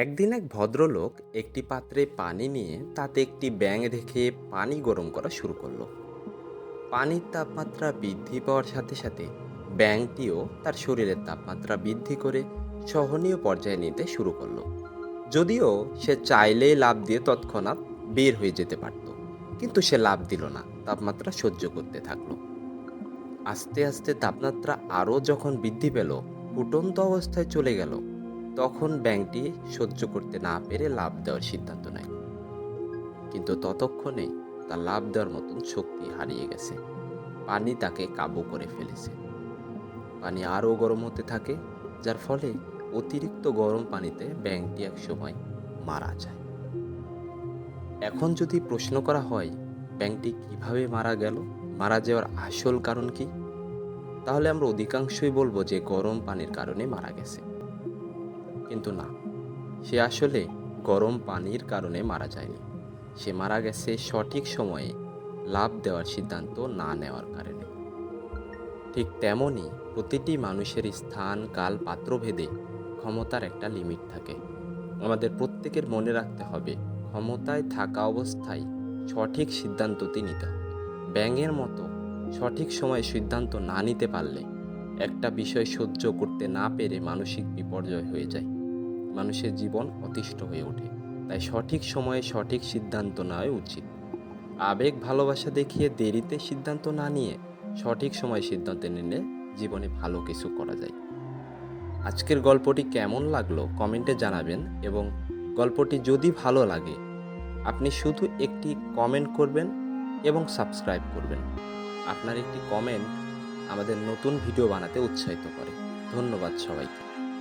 একদিন এক ভদ্রলোক একটি পাত্রে পানি নিয়ে তাতে একটি ব্যাঙ রেখে পানি গরম করা শুরু করল। পানির তাপমাত্রা বৃদ্ধি পাওয়ার সাথে সাথে ব্যাঙটিও তার শরীরের তাপমাত্রা বৃদ্ধি করে সহনীয় পর্যায়ে নিতে শুরু করল। যদিও সে চাইলেই লাভ দিয়ে তৎক্ষণাৎ বের হয়ে যেতে পারত, কিন্তু সে লাভ দিল না, তাপমাত্রা সহ্য করতে থাকল। আস্তে আস্তে তাপমাত্রা আরও যখন বৃদ্ধি পেল, ফুটন্ত অবস্থায় চলে গেল। তখন ব্যাংকটি সহ্য করতে না পেরে লাভ দেওয়ার সিদ্ধান্ত নেয়। কিন্তু ততক্ষণে তার লাভ দেওয়ার মতন শক্তি হারিয়ে গেছে। পানি তাকে কাবু করে ফেলেছে। পানি আরও গরম হতে থাকে, যার ফলে অতিরিক্ত গরম পানিতে ব্যাংকটি এক সময় মারা যায়। এখন যদি প্রশ্ন করা হয়, ব্যাংকটি কীভাবে মারা গেল, মারা যাওয়ার আসল কারণ কি? তাহলে আমরা অধিকাংশই বলব যে গরম পানির কারণে মারা গেছে। কিন্তু না। সে আসলে গরম পানির কারণে মারা যায়নি। সে মারা গেছে সঠিক সময়ে লাভ দেওয়ার সিদ্ধান্ত না নেওয়ার কারণে। ঠিক তেমনই প্রতিটি মানুষের স্থান, কাল, পাত্রভেদে ক্ষমতার একটা লিমিট থাকে। আমাদের প্রত্যেকের মনে রাখতে হবে, ক্ষমতায় থাকা অবস্থায় সঠিক সিদ্ধান্তটি নিতে হবে। ব্যাঙের মতো সঠিক সময়ে সিদ্ধান্ত না নিতে পারলে একটা বিষয় সহ্য করতে না পেরে মানসিক বিপর্যয় হয়ে যায়। মানুষের জীবন অতিষ্ঠ হয়ে ওঠে। তাই সঠিক সময়ে সঠিক সিদ্ধান্ত নেওয়া উচিত। আবেগ ভালোবাসা দেখিয়ে দেরিতে সিদ্ধান্ত না নিয়ে সঠিক সময়ে সিদ্ধান্ত নিলে জীবনে ভালো কিছু করা যায়। আজকের গল্পটি কেমন লাগল কমেন্টে জানাবেন এবং গল্পটি যদি ভালো লাগে, আপনি শুধু একটি কমেন্ট করবেন এবং সাবস্ক্রাইব করবেন। আপনার একটি কমেন্ট আমাদের নতুন ভিডিও বানাতে উৎসাহিত করে। ধন্যবাদ সবাইকে।